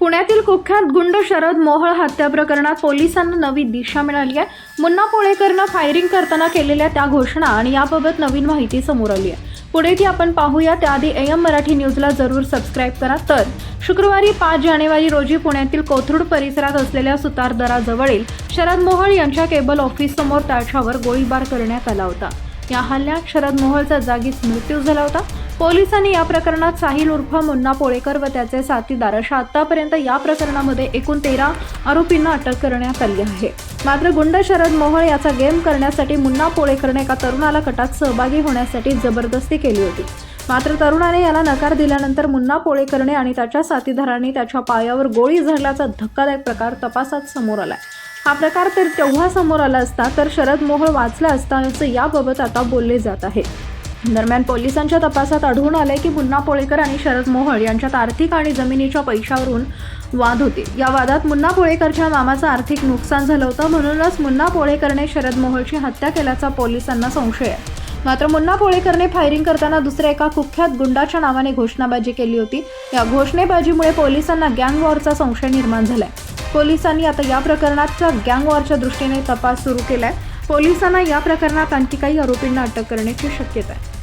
पुण्यातील कुख्यात गुंड शरद मोहळ हत्या प्रकरणात पोलिसांना नवी दिशा मिळाली आहे. मुन्ना पोळेकरनं फायरिंग करताना केलेल्या त्या घोषणा आणि याबाबत नवीन माहिती समोर आली आहे. पुढे ती आपण पाहूया. त्याआधी एम मराठी न्यूजला जरूर सबस्क्राईब करा. तर शुक्रवारी पाच जानेवारी रोजी पुण्यातील कोथरूड परिसरात असलेल्या सुतारदराजवळील शरद मोहळ यांच्या केबल ऑफिस समोर त्याच्यावर गोळीबार करण्यात आला होता. या हल्ल्यात शरद मोहलचा जागीच मृत्यू झाला होता. पोलिसांनी या प्रकरणात साहिल उर्फ मुन्ना पोळेकर व त्याचे साथीदार अशा आतापर्यंत या प्रकरणामध्ये एकूण तेरा आरोपींना अटक करण्यात आली आहे. मात्र गुंड शरद मोहळ याचा गेम करण्यासाठी मुन्ना पोळेकरने एका तरुणाला कटात सहभागी होण्यासाठी जबरदस्ती केली होती. मात्र तरुणाने याला नकार दिल्यानंतर मुन्ना पोळेकरने आणि त्याच्या साथीदारांनी त्याच्या पायावर गोळी झाडल्याचा धक्कादायक प्रकार तपासात समोर आलाय. हा प्रकार तर तेव्हा समोर आला असता तर शरद मोहोळ वाचला असता असं याबाबत आता बोलले जात आहे. दरम्यान पोलिसांच्या तपासात आढळून आले की मुन्ना पोळेकर आणि शरद मोहोळ यांच्यात आर्थिक आणि जमिनीच्या पैशावरून वाद होते. या वादात मुन्ना पोळेकरच्या मामाचं आर्थिक नुकसान झालं होतं म्हणूनच मुन्ना पोळेकरने शरद मोहोळची हत्या केल्याचा पोलिसांना संशय आहे. मात्र मुन्ना पोळेकरने फायरिंग करताना दुसऱ्या एका कुख्यात गुंडाच्या नावाने घोषणाबाजी केली होती. या घोषणेबाजीमुळे पोलिसांना गँग वॉरचा संशय निर्माण झालाय. पोलिसांनी आता या प्रकरणाचा गँग वॉरच्या दृष्टीने तपास सुरू केलाय. पोलिसांना या प्रकरणात आणखी काही आरोपींना अटक करण्याची शक्यता आहे.